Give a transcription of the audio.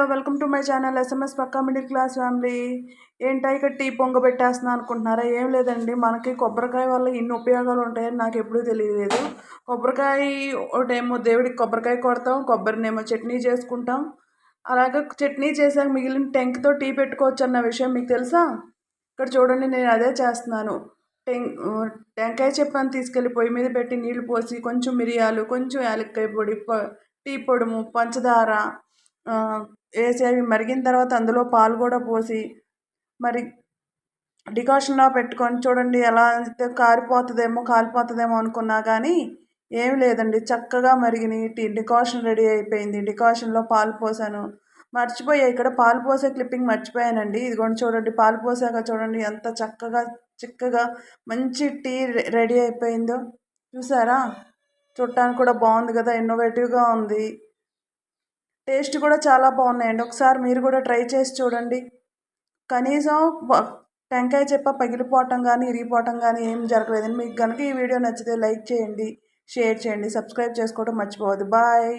Hello welcome to my channel SMS pakka middle class family. ఏంటా ఇక్కడ tea పొంగబెట్టేస్తున్నా అనుకుంటున్నారా? ఏం లేదండి మనకి కొబ్బరికాయ వల్ల ఇన్ని ఉపయోగాలు ఉంటాయని నాకు ఎప్పుడూ తెలియలేదు. కొబ్బరికాయ ఒకటేమో దేవుడికి కొబ్బరికాయ కొడతాం కొబ్బరినేమో చట్నీ చేసుకుంటాం. అలాగే చట్నీ చేసాక మిగిలిన టెంక్తో టీ పెట్టుకోవచ్చు అన్న విషయం మీకు తెలుసా? ఇక్కడ చూడండి నేను అదే చేస్తున్నాను. టెం టెంకాయ చెప్పాను తీసుకెళ్ళి పొయ్యి మీద పెట్టి నీళ్ళు పోసి కొంచెం మిరియాలు కొంచెం యాలక్కాయ పొడి టీ పొడుము పంచదార వేసి అవి మరిగిన తర్వాత అందులో పాలు కూడా పోసి మరి డికాషన్లా పెట్టుకొని చూడండి ఎలా అయితే కారిపోతుందేమో కాలిపోతుందేమో అనుకున్నా కానీ ఏమి లేదండి. చక్కగా మరిగిన టీ డికాషన్ రెడీ అయిపోయింది. డికాషన్లో పాలు పోసాను. మర్చిపోయా ఇక్కడ పాలు పోసే క్లిప్పింగ్ మర్చిపోయానండి. ఇదిగోండి చూడండి పాలు పోసాక చూడండి ఎంత చక్కగా చిక్కగా మంచి టీ రెడీ అయిపోయిందో. చూసారా? చూడటానికి కూడా బాగుంది కదా ఇన్నోవేటివ్గా ఉంది. టేస్ట్ కూడా చాలా బాగున్నాయండి. ఒకసారి మీరు కూడా ట్రై చేసి చూడండి. కనీసం టెంకాయ చెప్ప పగిలిపోవటం కానీ ఇరిగిపోవటం కానీ ఏం జరగలేదండి. మీకు కనుక ఈ వీడియో నచ్చితే లైక్ చేయండి షేర్ చేయండి సబ్స్క్రైబ్ చేసుకోవడం మర్చిపోవద్దు. బాయ్!